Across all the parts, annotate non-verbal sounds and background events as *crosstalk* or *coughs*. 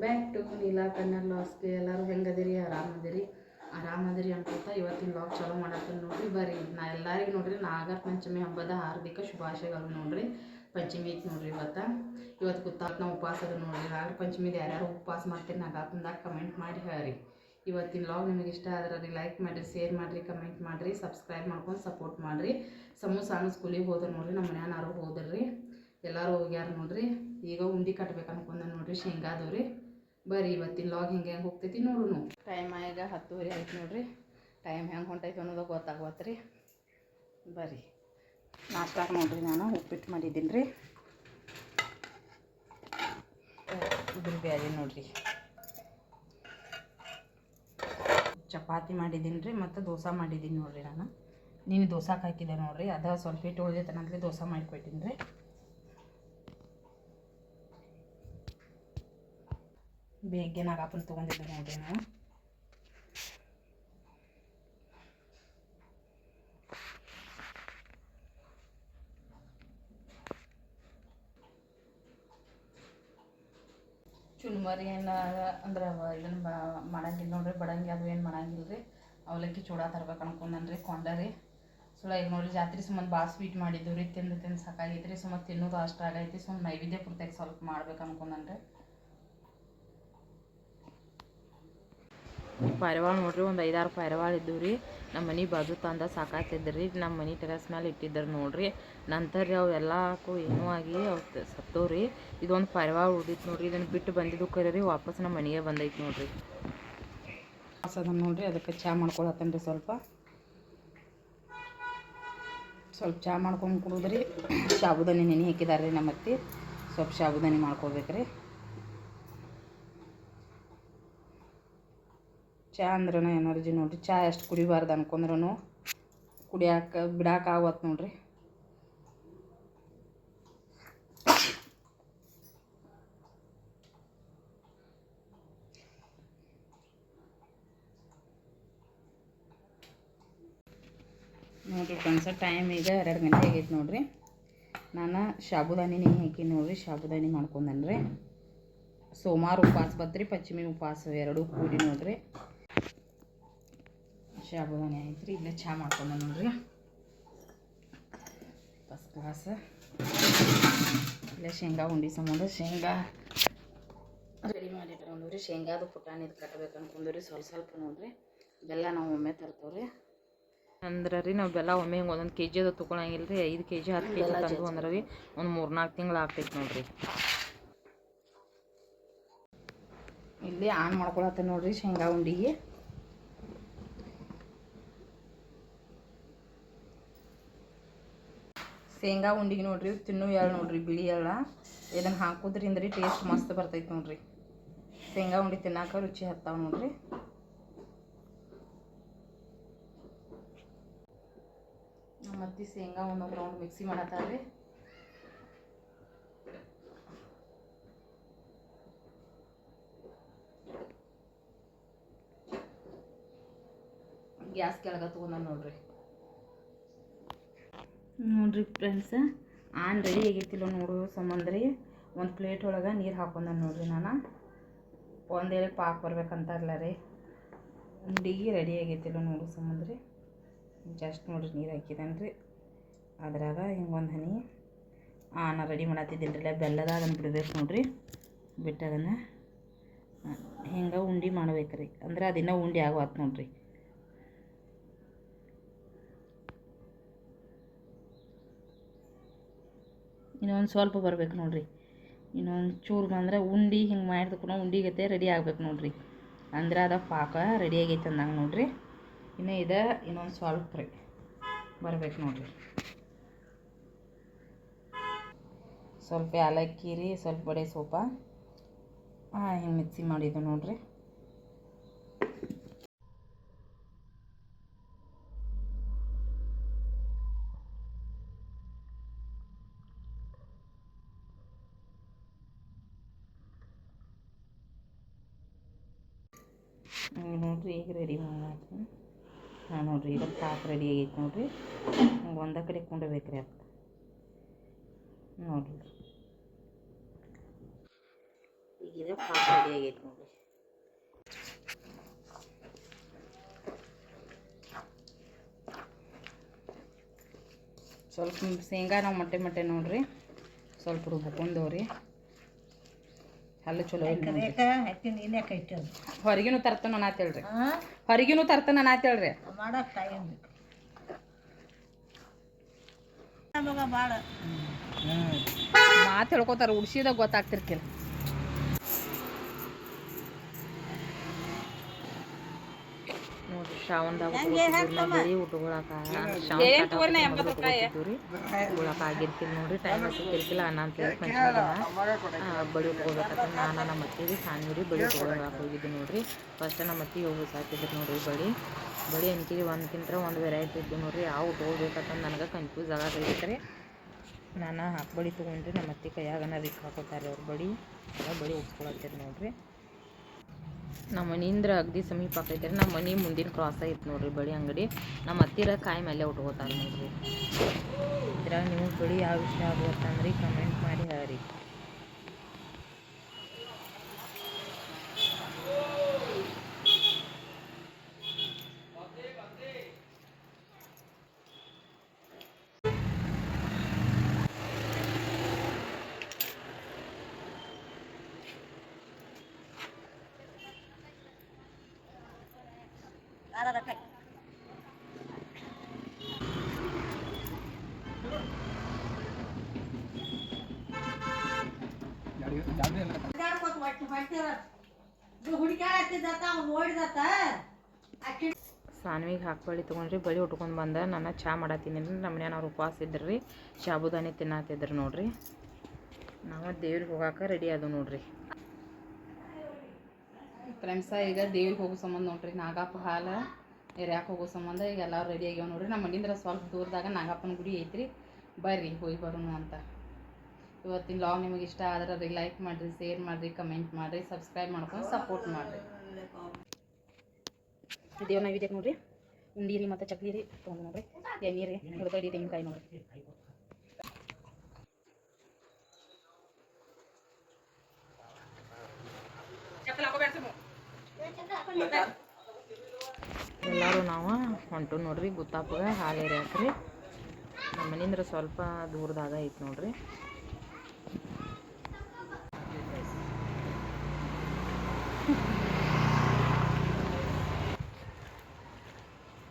Back to Neela ಕಣ್ಣಲ್ಲಿ ಲಾಸ್ಗೆ ಎಲ್ಲರೂ ಹೆಂಗದಿರಿ? ಆರಾಮದಿರಿ? ಆರಾಮದಿರಿ ಅನ್ಕೋತ ಇವತ್ತಿನ ಲಾಗ್ ಚಲೋ ಮಾಡತ್ತೀನಿ ನೋಡ್ರಿ. ಬರ್ರಿ, ನಾ ಎಲ್ಲರಿಗೂ ನೋಡ್ರಿ, ನಾಗರ ಪಂಚಮಿ ಹಬ್ಬದ ಹಾರ್ದಿಕ ಶುಭಾಶಯಗಳು ನೋಡ್ರಿ. ಪಂಚಮಿ ಐತಿ ನೋಡ್ರಿ ಇವತ್ತು. ಇವತ್ತು ಗೊತ್ತಾತ್ ನಾವು ಉಪವಾಸ ಅದ ನೋಡ್ರಿ. ನಾಗರ ಪಂಚಮಿದು ಯಾರ್ಯಾರು ಉಪವಾಸ ಮಾಡ್ತೀರಿ ನಾಗಾತಂದಾಗ ಕಮೆಂಟ್ ಮಾಡಿ ಹೇಳ್ರಿ. ಇವತ್ತಿನ ಲಾಗ್ ನಿಮಗೆ ಇಷ್ಟ ಆದ್ರೆ ಲೈಕ್ ಮಾಡಿರಿ ಶೇರ್ ಮಾಡಿರಿ ಕಮೆಂಟ್ ಮಾಡಿರಿ ಸಬ್ಸ್ಕ್ರೈಬ್ ಮಾಡ್ಕೊಂಡು ಸಪೋರ್ಟ್ ಮಾಡಿರಿ. ಸಮೂಸ ಅಣ್ಣ ಸ್ಕೂಲಿಗೆ ಹೋದ್ರೆ ನೋಡ್ರಿ, ನಮ್ಮ ಮನ್ಯಾನಾರು ಹೋದ್ರಿ. ಎಲ್ಲರೂ ಹೋಗ್ಯಾರ ನೋಡ್ರಿ. ಈಗ ಉಂಡಿ ಕಟ್ಬೇಕು ಅನ್ಕೊಂಡ ನೋಡ್ರಿ ಶೇಂಗಾದವ್ರಿ ಬರ್ರಿ ಇವತ್ತಿನ ಲಾಗ್ ಹೆಂಗೆ ಹೆಂಗೆ ಹೋಗ್ತೈತಿ ನೋಡುನು. ಟೈಮ್ ಈಗ ಹತ್ತುವರೆ ಆಯ್ತು ನೋಡ್ರಿ. ಟೈಮ್ ಹೆಂಗೆ ಹೊಂಟೈತೆ ಅನ್ನೋದು ಗೊತ್ತಾಗುತ್ತೆ ರೀ ಬರ್ರಿ ನಾಷ್ಟಾಗ ನೋಡ್ರಿ ನಾನು ಉಪ್ಪಿಟ್ಟು ಮಾಡಿದ್ದೀನಿ ರೀ ಇದ್ರ ಬ್ಯಾಳಿ ನೋಡ್ರಿ. ಚಪಾತಿ ಮಾಡಿದ್ದೀನಿ ರೀ, ಮತ್ತು ದೋಸೆ ಮಾಡಿದ್ದೀನಿ ನೋಡಿರಿ ನಾನು. ನೀನು ದೋಸೆ ಹಾಕಿದ್ದೆ ನೋಡಿರಿ, ಅದ ಸ್ವಲ್ಪ ಹಿಟ್ಟು ಉಳಿದೈತನಂತಲೇ ದೋಸೆ ಮಾಡಿಕೊಟ್ಟಿನಿ ರೀ. ಬೇಗ ಏನಾಗಪ್ಪ ತೊಗೊಂಡಿದ್ದೆ ನೋಡಿರಿ ನಾನು. ಚುನ್ಮರಿ ಏನು ಅಂದ್ರೆ ಇದನ್ನು ಮಾಡಂಗಿಲ್ಲ ನೋಡ್ರಿ, ಬಡಂಗಿ ಅದು ಏನು ಮಾಡಂಗಿಲ್ಲ ರೀ ಅವಲಕ್ಕಿ ಚೂಡ ತರ್ಬೇಕು ಅನ್ಕೊಂಡನ್ರಿ ರೀ ಕೊಂಡ ರೀ ಸುಳ ಈಗ ನೋಡ್ರಿ, ಜಾತ್ರೆ ಸುಮ್ಮನೆ ಭಾಳ ಸ್ವೀಟ್ ಮಾಡಿದ್ದು ರೀ ತಿಂದು ತಿಂದು ಸಾಕಾಗೈತೆ ರೀ ಸುಮ್ಮ ತಿನ್ನೋದು ಅಷ್ಟು ಆಗೈತಿ ಸುಮ್ಮನೆ ನೈವೇದ್ಯ ಪೂರ್ತಿಯಾಗಿ ಸ್ವಲ್ಪ ಮಾಡ್ಬೇಕು ಅನ್ಕೊಂಡನ್ ಪಾರಿವಾಳ ನೋಡ್ರಿ, ಒಂದು ಐದಾರು ಪಾರಿವಾಳ ಇದ್ದವು ರೀ. ನಮ್ಮ ಮನೆ ಬಾಜು ತಂದ ಸಾಕಾತಿದ್ರಿ ರೀ ನಮ್ಮ ಮನೆ ಟೆರಸ್ ಮೇಲೆ ಇಟ್ಟಿದ್ರು ನೋಡ್ರಿ. ನಂತರ ರೀ ಅವೆಲ್ಲಕ್ಕೂ ಏನೂ ಆಗಿ ಅವು ಸತ್ತವು ರೀ. ಇದೊಂದು ಪಾರಿವಾಳ ಉಳಿದಿತ್ತು ನೋಡ್ರಿ. ಇದನ್ನು ಬಿಟ್ಟು ಬಂದಿದ್ದು ಕರೆ ರೀ. ವಾಪಸ್ ನಮ್ಮ ಮನೆಗೆ ಬಂದೈತೆ ನೋಡ್ರಿ. ಅದನ್ನು ನೋಡ್ರಿ. ಅದಕ್ಕೆ ಚಹಾ ಮಾಡ್ಕೊಳತ್ತೇನೆ ರೀ ಸ್ವಲ್ಪ. ಸ್ವಲ್ಪ ಚಹಾ ಮಾಡ್ಕೊಂಡು ಕುಡಿದ್ರಿ. *coughs* ಸಾಬುದಾನಿ ನೆನೆ ಹಾಕಿದಾರೆ ರೀ ನಮ್ಮ ಅತ್ತಿ ಸ್ವಲ್ಪ ಸಾಬುದಾನಿ ಮಾಡ್ಕೊಬೇಕ್ರಿ. ಚಹಾ ಅಂದ್ರೂ ಎನರ್ಜಿ ನೋಡಿರಿ. ಚಹಾ ಎಷ್ಟು ಕುಡಿಬಾರ್ದು ಅನ್ಕೊಂಡ್ರೂ ಕುಡಿಯಾಕ, ಬಿಡಾಕ ನೋಡಿರಿ ನೋಡ್ರಿ. ನೋಡ್ರಿ ಫ್ರೆಂಡ್ಸ, ಟೈಮ್ ಈಗ ಎರಡು ಗಂಟೆ ಆಗೈತೆ ನೋಡ್ರಿ. ನಾನು ಸಾಬುದಾನಿ ನೆನೆ ಹಾಕಿ ನೋಡ್ರಿ ಸಾಬುದಾನಿ ಮಾಡ್ಕೊಂಡನ್ರಿ. ಸೋಮವಾರ ಉಪವಾಸ ಬತ್ರಿ ಪಶ್ಚಿಮಿ ಉಪವಾಸ ಎರಡೂ ಕೂಡಿ ನೋಡ್ರಿ. ಸಾಬುದಾನಿ ಐತ್ರಿ ಇಲ್ಲೇ ಚಹಾ ಮಾಡ್ಕೊಂಡ ನೋಡ್ರಿ. ಫಸ್ಟ್ ಕ್ಲಾಸ್ ಇಲ್ಲೇ ಶೇಂಗಾ ಉಂಡಿ ಸಂಬಂಧ. ಶೇಂಗಾ ರೆಡಿ ಮಾಡಿ ನೋಡ್ರಿ. ಶೇಂಗಾದು ಪುಟಾಣಿದು ಕಟ್ಬೇಕು ಅನ್ಕೊಂಡ್ರಿ ಸ್ವಲ್ಪ ಸ್ವಲ್ಪ ನೋಡ್ರಿ. ಬೆಲ್ಲ ನಾವು ಒಮ್ಮೆ ತರ್ತೇವ್ರಿ. ಅಂದ್ರೆ ರೀ ನಾವು ಬೆಲ್ಲ ಒಮ್ಮೆ ಹಿಂಗೆ ಒಂದೊಂದು ಕೆ ಜಿ ಅದು ತೊಗೊಳಂಗಿಲ್ಲ ರೀ ಐದು ಕೆ ಜಿ ಹತ್ತು ಕೆ ಜಿ ತಂದು ಅಂದ್ರೆ ರೀ ಒಂದು ಮೂರು ನಾಲ್ಕು ತಿಂಗಳು ಆಗ್ತೈತೆ ನೋಡ್ರಿ. ಇಲ್ಲಿ ಆನ್ ಮಾಡ್ಕೊಳತ್ತೆ ನೋಡ್ರಿ ಶೇಂಗಾ ಉಂಡಿಗೆ. ಶೇಂಗಾ ಉಂಡಿಗೆ ನೋಡ್ರಿ, ತಿನ್ನು ಎಳ್ಳು ನೋಡ್ರಿ, ಬಿಳಿ ಎಳ್ಳ. ಇದನ್ನು ಹಾಕೋದ್ರಿಂದ ರೀ ಟೇಸ್ಟ್ ಮಸ್ತ್ ಬರ್ತೈತೆ ನೋಡ್ರಿ. ಶೇಂಗಾ ಉಂಡಿ ತಿನ್ನಾಕ ರುಚಿ ಹತ್ತಾವ ನೋಡ್ರಿ. ಮತ್ತೆ ಶೇಂಗಾ ಒಂದೊಂದು ರೌಂಡ್ ಮಿಕ್ಸಿ ಮಾಡತ್ತಾರ್ರಿ ಗ್ಯಾಸ್ ಕೆಳಗೆ ತೊಗೊಂಡ ನೋಡ್ರಿ. ನೋಡ್ರಿ ಫ್ರೆಂಡ್ಸ ಆನ್ ರೆಡಿ ಆಗೈತಿಲ್ಲ ನೋಡೋ ಸಂಬಂಧ ರೀ ಒಂದು ಪ್ಲೇಟ್ ಒಳಗೆ ನೀರು ಹಾಕೊಂಡ ನೋಡ್ರಿ ನಾನು. ಒಂದೇಳೆ ಪಾಕ್ ಬರ್ಬೇಕಂತಾರಲ್ಲ ರೀ. ಉಂಡಿಗೆ ರೆಡಿ ಆಗೈತಿಲ್ಲ ನೋಡೋ ಸಂಬಂಧ ರೀ ಜಸ್ಟ್ ನೋಡ್ರಿ ನೀರು ಹಾಕಿದನ್ ರೀ. ಅದ್ರಾಗ ಹಿಂಗೆ ಒಂದು ಹನಿ. ನಾ ರೆಡಿ ಮಾಡತ್ತಿದ್ದೀನಿ ರೀ ಬೆಲ್ಲದ ಅದನ್ನು ಬಿಡಬೇಕು ನೋಡ್ರಿ. ಬಿಟ್ಟು ಅದನ್ನು. ಹಿಂಗೆ ಉಂಡೆ ಮಾಡ್ಬೇಕು ರೀ ಅಂದ್ರೆ ಅದಿನ್ನ ಉಂಡೆ ಆಗೋತ್ ನೋಡ್ರಿ. ಇನ್ನೊಂದು ಸ್ವಲ್ಪ ಬರ್ಬೇಕು ನೋಡಿರಿ. ಇನ್ನೊಂದು ಚೂರು ಬಂದ್ರೆ ಉಂಡೆ ಹಿಂಗೆ ಮಾಡಿದಕ್ಕೂ ಉಂಡೆ ಗತೆ ರೆಡಿ ಆಗ್ಬೇಕು ನೋಡಿರಿ. ಅಂದ್ರೆ ಅದ ಪಾಕ ರೆಡಿ ಆಗೈತೆ ಅಂದಂಗೆ ನೋಡಿರಿ. ಇನ್ನು ಇದೆ ಇನ್ನೊಂದು ಸ್ವಲ್ಪ ರೀ ಬರ್ಬೇಕು ನೋಡಿರಿ. ಸ್ವಲ್ಪ ಏಲಕ್ಕಿ ರೀ, ಸ್ವಲ್ಪ ಬಡೆ ಸೋಪ. ಹಾಂ, ಹಿಂಗೆ ಮಿಕ್ಸಿ ಮಾಡಿದ್ದು ನೋಡ್ರಿ. ನೋಡ್ರಿ ಈಗ ರೆಡಿ ಮಾಡಾತ್ರಿ ಹಾಂ, ನೋಡ್ರಿ ಈಗ ಪಾಕ್ ರೆಡಿ ಆಗೈತೆ ನೋಡ್ರಿ. ಒಂದು ಒಂದೇ ಕಡೆ ಕೊಂಡಬೇಕು ರೀ ಅದು ನೋಡ್ರಿ. ಈಗ ಪಾಕ ರೆಡಿ ಆಗೈತೆ ನೋಡ್ರಿ. ಸ್ವಲ್ಪ ಶೇಂಗಾ ನಾವು ಮೊಟ್ಟೆ ಮೊಟ್ಟೆ ನೋಡ್ರಿ. ಸ್ವಲ್ಪ ರುಬ್ಕೊಂಡವ್ರಿ ಹಲ್ಲು ಚಲೋ ಹೊರಗಿನೂ ತರ್ತಾನ ಹೊರಗಿನೂ ತರ್ತಾನ ಅನ್ನತ್ತೇಳ್ರಿ ಮಾಡಕ್ಕೆ ಟೈಮ್ ಬೇಕು. ನಮಗೆ ಮಾತು ಹೇಳ್ಕೊತಾರ ಉಡ್ಸಿದಾಗ ಗೊತ್ತಾಗ್ತಿರ್ಕಿಲ್ಲ ನೋಡ್ರಿ ಶ್ರಾವಣದಾಗ ಉಟ್ಕೊಳಕ ಉಟ್ಕೊಳಕ ನೋಡ್ರಿ ಟೈಮ್ ಅನ್ನ ಅಂತ ಹೇಳಿ ಬಳಿ ಉಟ್ಕೊಳ್ಬೇಕಂತ ನಾನು ನಮ್ಮ ಅತ್ತಿಗೆ ಸಾನ್ವಿರಿ ಬಳಿ ಉಟ್ಕೊಳಕ್ ಹೋಗಿದ್ದೆ ನೋಡ್ರಿ. ಫಸ್ಟ್ ನಮ್ಮ ಅತ್ತಿ ಹೋಗಿ ಸಾಕಿದ್ರು ನೋಡ್ರಿ ಬಳಿ. ಬಳಿ ಅಂತೀವಿ ಒಂದ್ಕಿಂತ ಒಂದು ವೆರೈಟಿ ಇದ್ದು ನೋಡ್ರಿ ಯಾವ ಉಟ್ಕೊಳ್ಬೇಕಂತ ನನಗೆ ಕನ್ಫ್ಯೂಸ್ ಆಗೈತ್ರಿ ನಾನು ಹಾಕಿ ಬಳಿ ತೊಗೊಂಡ್ರಿ ನಮ್ಮ ಅತ್ತಿ ಕೈಯಾಗನ ರಿಕ್ ಹಾಕೋತಾರೆ ಅವ್ರ ಬಳಿ. ಬಳಿ ಉಟ್ಕೊಳತ್ತೀರಿ ನೋಡ್ರಿ. ನಮ್ಮ ಮನೆಯಿಂದ ಅಗದಿ ಸಮೀಪ ಆಕೈತೆ ನಮ್ಮ ಮನೆ ಮುಂದಿನ ಕ್ರಾಸ್ ಐತೆ ನೋಡ್ರಿ ಬಳಿ ಅಂಗಡಿ. ನಮ್ಮ ಹತ್ತಿರ ಕಾಯಿ ಮೇಲೆ ಉಟ್ಕೋತಾರೆ ನೋಡ್ರಿ. ಇದ್ರಾಗ ನಿಮ್ಗೆ ಬಳಿ ಯಾವ ಇಷ್ಟ ಆಗುತ್ತಂದ್ರಿ ಕಮೆಂಟ್ ಮಾಡಿ ಹೇಳ್ರಿ. ಸಾನ್ವಿಗೆ ಹಾಕಿ ಬಳಿ ತೊಗೊಂಡ್ರಿ ಬಳಿ ಉಟ್ಕೊಂಡು ಬಂದ ನಾನು ಚಾ ಮಾಡತ್ತೀನಿ ನಮ್ಮ ಮನೆಯವ್ರು ಉಪವಾಸ ಇದ್ರಿ ಶಾಬುದಾನಿ ತಿನ್ನತ್ತಿದ್ರು ನೋಡ್ರಿ. ನಾವು ದೇವ್ರಿಗೆ ಹೋಗಾಕ ರೆಡಿ ಅದು ನೋಡ್ರಿ. ಫ್ರೆಂಡ್ಸ ಈಗ ದೇವ್ರಿಗೆ ಹೋಗೋ ಸಂಬಂಧ ನೋಡ್ರಿ ನಾಗಪ್ಪ ಹಾಲು ಎರ್ಯಾಕೆ ಹೋಗೋ ಸಂಬಂಧ ಈಗ ಎಲ್ಲರೂ ರೆಡಿ ಆಗ್ಯಾವ ನೋಡ್ರಿ. ನಮ್ಮ ಮನೆಯಿಂದ ಸ್ವಲ್ಪ ದೂರದಾಗ ನಾಗಪ್ಪನ ಗುಡಿ ಐತ್ರಿ. ಬರ್ರಿ ಹೋಗಿ ಬರೋಣ ಅಂತ. ಇವತ್ತಿನ ಲಾಗ್ ನಿಮಗೆ ಇಷ್ಟ ಆದ್ರೆ ಲೈಕ್ ಮಾಡಿರಿ ಶೇರ್ ಮಾಡಿರಿ ಕಮೆಂಟ್ ಮಾಡಿರಿ ಸಬ್ಸ್ಕ್ರೈಬ್ ಮಾಡ್ಕೊಂಡು ಸಪೋರ್ಟ್ ಮಾಡಿರಿ. ದೇವ್ರ ನೈವೇದ್ಯಕ್ಕೆ ನೋಡ್ರಿ? ಉಂಡಿ ರೀ ಮತ್ತು ಚಕ್ಲಿ ರೀ, ತೊಗೊಂಡು ನೋಡಿರಿ. ಎಣ್ಣೆ ರೀ ಹಿಡ್ಕಡಿ ತೆಂಗಿನಕಾಯಿ ನೋಡಿರಿ. ಎಲ್ಲರೂ ನಾವು ಹೊಂಟು ನೋಡ್ರಿ ಗುತ್ತಾಪಗ ಹಾಲು ಹಾಕ್ರಿ ನಮ್ಮ ಮನೆಯಿಂದ ಸ್ವಲ್ಪ ದೂರದಾಗ ಐತೆ ನೋಡ್ರಿ.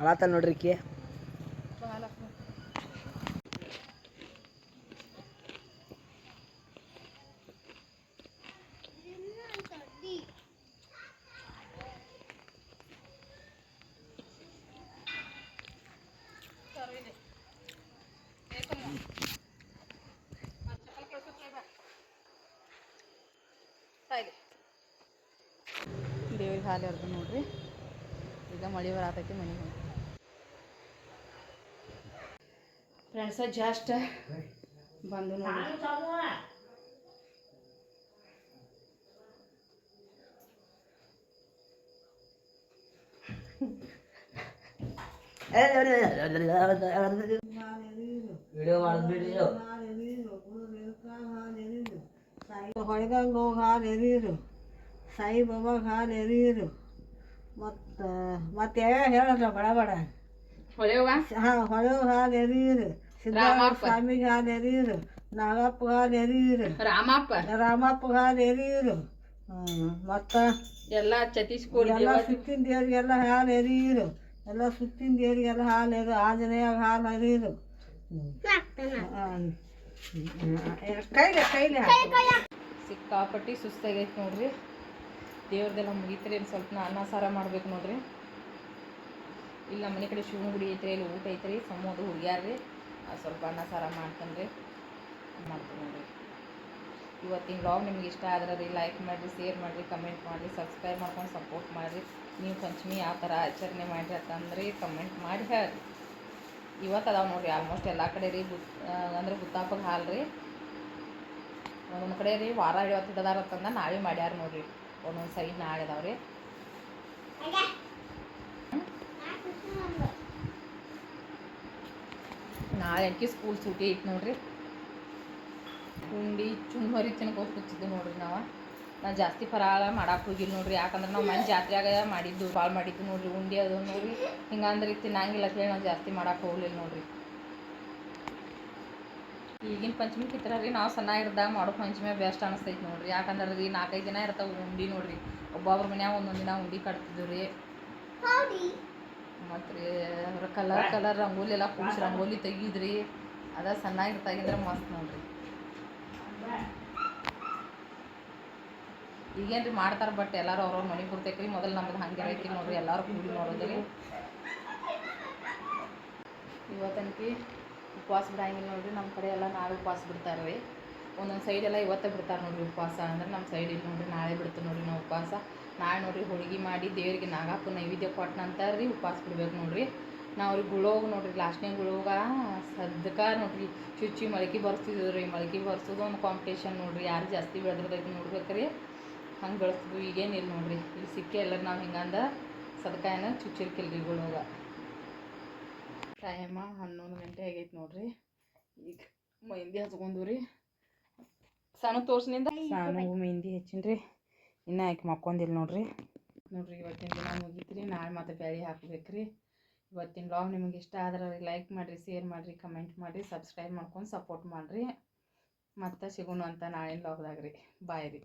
ಅಳಾತ ನೋಡ್ರಿ ಕಿ. ದೇವ್ರಿಗೆ ಹಾಲು ಎರ್ದು ನೋಡ್ರಿ ಈಗ ಮಳೆ ಬರತೈತಿ ಮನೆಗೆ ಫ್ರೆಂಡ್ಸ ಜಸ್ಟ್ ಬಂದು ನೋಡ್ರಿ ವಿಡಿಯೋ ಮಾಡಿದ್ಬಿಡ್ರಿ ಹೊಳೆದಂಗೆ ಹೋಗಿ ಹಾಲು ಎರೀರು ಸಾಯಿಬಾಬಾಗೆ ಹಾಲು ಎರೀರು ಮತ್ತು ಮತ್ತೆ ಯಾವ್ಯಾವ ಹೇಳಲ್ಲ ಬಡ. ಬಡ ಹಾಂ ಹೊಳೆ ಹಾಲು ಎರೀರು ಸಿದ್ದರಾಮ ಸ್ವಾಮಿಗೆ ಹಾಲು ಎರೀರು ನಾಗಪ್ಪ ಹಾಲು ಎರೀರು ರಾಮಪ್ಪ. ರಾಮಪ್ಪ ಹಾಲು ಎರೀರು ಮತ್ತು? ಎಲ್ಲ ಚತೀಶ್ಕೋಡ್ ಎಲ್ಲ ಸುತ್ತಿನ ದೇವ್ರಿಗೆಲ್ಲ ಹಾಲು ಎರೀರು ಎಲ್ಲ ಸುತ್ತಿನ ದೇವ್ರಿಗೆಲ್ಲ ಹಾಲು ಎರು ಆಂಜನೇಯಾಗ ಹಾಲು ಎರೀರು ಕೈಲೆ ಕೈಲೆ ಹಾಕು. ಸಿಕ್ಕಾಪಟ್ಟಿ ಸುಸ್ತಾಗೈತೆ ನೋಡ್ರಿ. ದೇವ್ರದೆಲ್ಲ ಮುಗಿತ್ರಿ ಇನ್ನು ಸ್ವಲ್ಪ ಅನ್ನ ಸಾರ ಮಾಡ್ಬೇಕು ನೋಡ್ರಿ. ಇಲ್ಲಿ ನಮ್ಮ ಮನೆ ಕಡೆ ಶಿವನ ಗುಡಿ ಐತ್ರಿ ಇಲ್ಲಿ ಊಟ ಐತ್ರಿ ಸಮೋದು ಹುಡುಗ್ಯಾರ್ರಿ. ಅದು ಸ್ವಲ್ಪ ಅನ್ನ ಸಾರ ಮಾಡ್ತಾನೆ ಮಾಡ್ತೀನಿ ನೋಡ್ರಿ. ಇವತ್ತಿನ ಬ್ಲಾಗ್ ನಿಮ್ಗೆ ಇಷ್ಟ ಆದ್ರೆ ರೀ ಲೈಕ್ ಮಾಡಿರಿ ಶೇರ್ ಮಾಡಿರಿ ಕಮೆಂಟ್ ಮಾಡಿರಿ ಸಬ್ಸ್ಕ್ರೈಬ್ ಮಾಡ್ಕೊಂಡು ಸಪೋರ್ಟ್ ಮಾಡಿರಿ. ನೀವು ಪಂಚಮಿ ಯಾವ ಥರ ಆಚರಣೆ ಮಾಡಿರಿ ಅಂತಂದ್ರೆ ಕಮೆಂಟ್ ಮಾಡಿ ಹೇಳ್ರಿ. ಇವತ್ತು ಅದಾವೆ ನೋಡ್ರಿ ಆಲ್ಮೋಸ್ಟ್ ಎಲ್ಲ ಕಡೆ ರೀ ಬುತ್ ಅಂದ್ರೆ ಬುತ್ತಾಪಗೆ ಹಾಲು ರೀ. ಒಂದೊಂದು ಕಡೆ ರೀ ವಾರ ಇವತ್ತು ಅದಾರ ಅಂತಂದ ನಾಳೆ ಮಾಡ್ಯಾರ ನೋಡ್ರಿ. ಒಂದೊಂದು ಸೈಡ್ ನಾಳೆ ಅದಾವ ರೀ ನಾಳೆ ಅಂಕಿ ಸ್ಕೂಲ್ ಸೂಟಿ ಐತೆ ನೋಡ್ರಿ. ಉಂಡಿ ಚುಮ್ಮರಿ ತಿನ್ಕೋ ಕೂತಿದ್ದು ನೋಡ್ರಿ ನಾವು. ನಾ ಜಾಸ್ತಿ ಫರಾಳ ಮಾಡಕ್ಕೆ ಹೋಗಿಲ್ಲ ನೋಡ್ರಿ, ಯಾಕಂದ್ರೆ ನಾವು ಮನೆ ಜಾತ್ರೆಯಾಗ ಮಾಡಿದ್ದು, ಭಾಳ ಮಾಡಿದ್ದು ನೋಡ್ರಿ, ಉಂಡಿ ಅದು ನೋಡ್ರಿ. ಹಿಂಗಂದ್ರೆ ತಿನ್ನಂಗಿಲ್ಲ ಅಂತೇಳಿ ನಾವು ಜಾಸ್ತಿ ಮಾಡಕ್ಕೆ ಹೋಗ್ಲಿಲ್ಲ ನೋಡ್ರಿ. ಈಗಿನ ಪಂಚಮಿ ಕಿತ್ರ ರೀ ನಾವು ಸಣ್ಣ ಇರ್ದಾಗ ಮಾಡೋ ಪಂಚಮಿ ಬೆಸ್ಟ್ ಅನಿಸ್ತೈತೆ ನೋಡ್ರಿ. ಯಾಕಂದ್ರೆ ರೀ ನಾಲ್ಕೈದು ದಿನ ಇರ್ತಾವೆ ಉಂಡಿ ನೋಡ್ರಿ. ಒಬ್ಬೊಬ್ರ ಮನ್ಯಾಗ ಒಂದೊಂದು ದಿನ ಉಂಡಿ ಕಟ್ತಿದ್ವು ರೀ. ಮತ್ತು ರೀ ಅದ್ರ ಕಲರ್ ಕಲರ್ ರಂಗೋಲಿ ಎಲ್ಲ ಕೂಡ್ಸಿ ರಂಗೋಲಿ ತೆಗಿದ್ರಿ ಅದ ಸಣ್ಣ ಇರ್ತಾಗಿದ್ರೆ ಮಸ್ತ್ ನೋಡ್ರಿ. ಈಗೇನು ರೀ ಮಾಡ್ತಾರೆ ಬಟ್ ಎಲ್ಲರೂ ಅವ್ರವ್ರ ಮನೆ ಬರ್ತೈತಿ ರೀ ಮೊದಲು ನಮ್ದು ಹಂಗೆ ಐತಿ ನೋಡ್ರಿ. ಎಲ್ಲರೂ ಕೂಡಿ ನೋಡೋದ್ರಿ. ಇವತ್ತನಕಿ ಉಪವಾಸ ಬಿಡಂಗಿಲ್ಲ ನೋಡ್ರಿ ನಮ್ಮ ಕಡೆ ಎಲ್ಲ ನಾವೇ ಉಪವಾಸ ಬಿಡ್ತಾರೆ ಒಂದೊಂದು ಸೈಡ್ ಎಲ್ಲ ಇವತ್ತೇ ಬಿಡ್ತಾರೆ ನೋಡ್ರಿ ಉಪವಾಸ, ಅಂದ್ರೆ ನಮ್ಮ ಸೈಡ್ ಇಲ್ಲಿ ನೋಡ್ರಿ ನಾಳೆ ಬಿಡ್ತೀವಿ ನೋಡ್ರಿ ನಾವು ಉಪವಾಸ. ನಾಳೆ ನೋಡ್ರಿ ಹೋಳಿಗೆ ಮಾಡಿ ದೇವರಿಗೆ ನಾಗಾಪು ನೈವೇದ್ಯ ಕೊಟ್ಟನಂತಾರೆ ನಂತರ ರೀ ಉಪವಾಸ ಬಿಡ್ಬೇಕು ನೋಡ್ರಿ. ನಾವು ಅವ್ರಿಗೆ ಗುಳೋಗ ನೋಡ್ರಿ ಲಾಸ್ಟ್ನೇ ಗುಳೋಗ, ಸದ್ಕ ನೋಡ್ರಿ ಚುಚ್ಚಿ ಮಳಕಿ ಬರ್ಸ್ತಿದ್ವು ರೀ, ಮಳಕಿ ಬರ್ಸೋದು ಒಂದು ಕಾಂಪಿಟೇಷನ್ ನೋಡ್ರಿ, ಯಾರು ಜಾಸ್ತಿ ಬೆಳೆದ್ರದೈತಿ ನೋಡ್ಬೇಕ್ರಿ. ಹಂಗೆ ಬೆಳೆಸ್ತಿದ್ವಿ ಈಗೇನಿಲ್ಲ ನೋಡ್ರಿ, ಇಲ್ಲಿ ಸಿಕ್ಕಿ ಎಲ್ಲರೂ ನಾವು ಹಿಂಗಂದ ಸದ್ಕಾಯನ ರೀ ಗುಳೋಗ. ಟೈಮ ಹನ್ನೊಂದು ಗಂಟೆ ಆಗೈತೆ ನೋಡ್ರಿ. ಈಗ ಮೆಹಂದಿ ಹಚ್ಕೊಂಡು ರೀ ಸಾನು ತೋರ್ಸಿನಿಂದ? ಸಾನು ಮೆಹಂದಿ ಹಚ್ಚಿನ್ರಿ. ಇನ್ನೂ ಆಯ್ಕೆ ಮಕ್ಕೊಂದಿಲ್ಲ ನೋಡ್ರಿ. ನೋಡ್ರಿ ಇವತ್ತಿನ ದಿನ ಮುಗೀತ್ರಿ. ನಾಳೆ ಮತ್ತೆ ಬ್ಯಾಳಿ ಹಾಕ್ಬೇಕ್ರಿ. ಇವತ್ತಿನ ಬ್ಲಾಗ್ ನಿಮಗೆ ಇಷ್ಟ ಆದ್ರೆ ಲೈಕ್ ಮಾಡಿರಿ ಶೇರ್ ಮಾಡಿರಿ ಕಮೆಂಟ್ ಮಾಡಿರಿ ಸಬ್ಸ್ಕ್ರೈಬ್ ಮಾಡ್ಕೊಂಡು ಸಪೋರ್ಟ್ ಮಾಡಿರಿ. ಮತ್ತೆ ಸಿಗೋಣ ಅಂತ ನಾಳಿನ ಬ್ಲಾಗ್ದಾಗ ರೀ ಬಾಯ್ ರೀ.